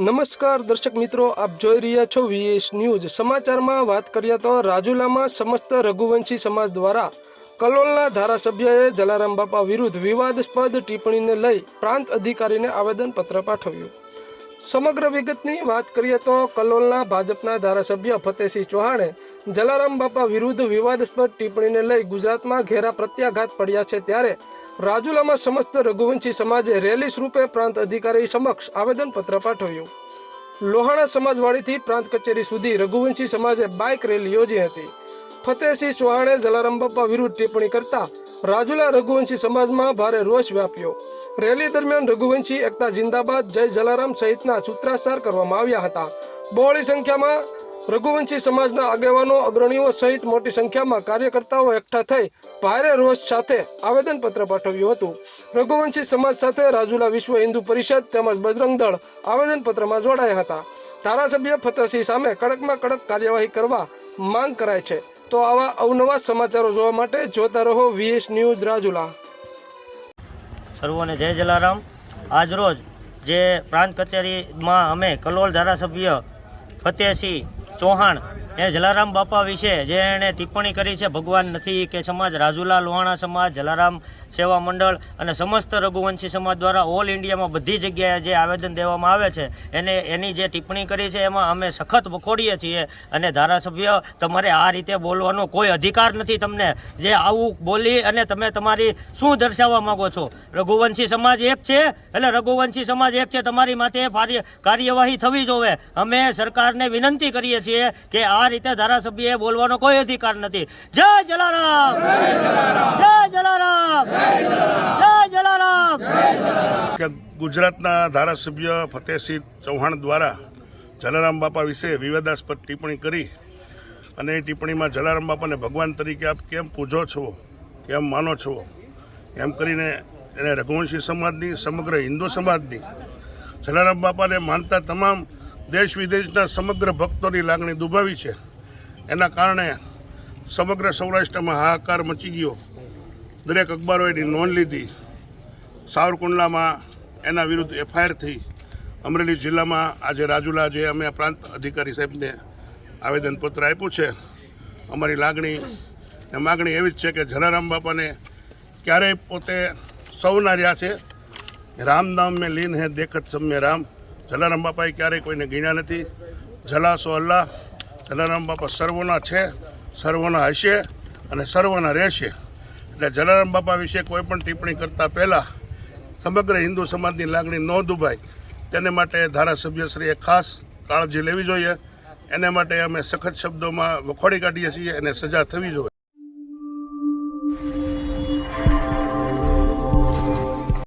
નમસ્કાર દર્શક મિત્રો, આપ જોઈ રહ્યા છો વીએસ ન્યૂઝ સમાચારમાં વાત કરીએ તો રાજુલામાં સમસ્ત રઘુવંશી સમાજ દ્વારા કલોલના ધારાસભ્યએ જલારામ બાપા વિરુદ્ધ વિવાદસ્પદ ટિપ્પણીને લઈ પ્રાંત અધિકારીને આવેદનપત્ર પાઠવ્યું. સમગ્ર વિગતની વાત કરીએ તો કલોલના ભાજપના ધારાસભ્ય ફતેહસિંહ ચૌહાણે જલારામ બાપા વિરુદ્ધ વિવાદસ્પદ ટિપ્પણીને લઈ ગુજરાતમાં ઘેરા પ્રત્યાઘાત પડ્યા છે ત્યારે રાજુલામાં સમસ્ત રઘુવંશી સમાજે રેલી સ્વરૂપે પ્રાંત અધિકારી સમક્ષ આવેદનપત્ર પાઠવ્યું. લોહાણા સમાજવાડીથી પ્રાંત કચેરી સુધી રઘુવંશી સમાજે બાઇક રેલી યોજી હતી. ફતેહસિંહ ચૌહાણે જલારામ બાપા વિરુદ્ધ ટિપ્પણી કરતા રાજુલા રઘુવંશી સમાજમાં ભારે રોષ વ્યાપ્યો. રેલી દરમિયાન રઘુવંશી, એકતા જિંદાબાદ, જય જલારામ સહિતના સૂત્રાચાર કરવામાં આવ્યા હતા. બહોળી સંખ્યામાં રઘુવંશી સમાજના આગેવાનો, અગ્રણીઓ સહિત મોટી સંખ્યામાં કાર્યકર્તાઓ એકઠા થઈ ભારે રોષ સાથે આવેદનપત્ર પાઠવ્યું હતું. રઘુવંશી સમાજ સાથે રાજુલા વિશ્વ હિન્દુ પરિષદ તેમજ બજરંગ દળ આવેદનપત્રમાં જોડાયા હતા. ધારાસભ્ય ફતેહસિંહ સામે કડકમાં કડક કાર્યવાહી કરવા માંગ કરાય છે. તો આવા અવનવા સમાચારો જોવા માટે જોતા રહો વીએસ ન્યૂઝ રાજુલા. સર્વોને જય જલારામ. આજરોજ જે પ્રાંત કચેરીમાં અમે કલોલ ધારાસભ્ય ફતેહસિંહ ચૌહાણ એ જલારામ બાપા વિશે જે એણે ટિપ્પણી કરી છે, ભગવાન નથી કે સમાજ રાજુલા લોહાણા સમાજ, જલારામ સેવા મંડળ અને સમસ્ત રઘુવંશી સમાજ દ્વારા ઓલ ઇન્ડિયામાં બધી જગ્યાએ જે આવેદન દેવામાં આવે છે, એને, એની જે ટિપ્પણી કરી છે, એમાં અમે સખત વખોડીએ છીએ અને ધારાસભ્ય, તમારે આ રીતે બોલવાનો કોઈ અધિકાર નથી તમને. જે આવું બોલી અને તમે તમારી શું દર્શાવવા માંગો છો? રઘુવંશી સમાજ એક છે, એટલે રઘુવંશી સમાજ એક છે, તમારી માથે કાર્યવાહી થવી જોવે અમે સરકારને વિનંતી કરીએ છીએ કે આ રીતે ધારાસભ્યએ બોલવાનો કોઈ અધિકાર નથી. જય જલારામ! જય જલારામ! જય જલારામ! કે ગુજરાતના ધારાસભ્ય ફતેહસિંહ ચૌહાણ દ્વારા જલારામ બાપા વિશે વિવાદાસ્પદ ટિપ્પણી કરી અને એ ટિપ્પણીમાં જલારામ બાપાને ભગવાન તરીકે આપ કેમ પૂજો છો? કેમ માનો છો? એમ કરીને એને રઘુવંશી સમાજની, સમગ્ર હિન્દુ સમાજની જલારામ બાપાને માનતા તમામ દેશ વિદેશના સમગ્ર ભક્તોની લાગણી દુભાવી છે. એના કારણે સમગ્ર સૌરાષ્ટ્રમાં હાહાકાર મચી ગયો. દરેક અખબારોએ એની નોંધ લીધી. સાવરકુંડલામાં એના વિરુદ્ધ એફઆઈઆર થઈ. અમરેલી જિલ્લામાં આજે રાજુલા જે અમે પ્રાંત અધિકારી સાહેબને આવેદનપત્ર આપ્યું છે, અમારી લાગણી ને માગણી એવી જ છે કે જલારામ બાપાને ક્યારેય પોતે સૌના રહ્યા છે. રામ નામ મેં લીન હે, દેખત સમ્ય રામ. જલારામ બાપાએ ક્યારેય કોઈને ગણ્યા નથી. જલાસો અલ્લાહ, જલારામ બાપા સર્વોના છે, સર્વોના હશે અને સર્વોના રહેશે. એટલે જલારામ બાપા વિશે કોઈ પણ ટિપ્પણી કરતા પહેલાં સમગ્ર હિન્દુ સમાજની લાગણી ન દુભાય. તેને માટે ધારાસભ્યશ્રીએ ખાસ કાળજી લેવી જોઈએ. એને માટે અમે સખત શબ્દોમાં વખોડી કાઢીએ છીએ અને સજા થવી જોઈએ.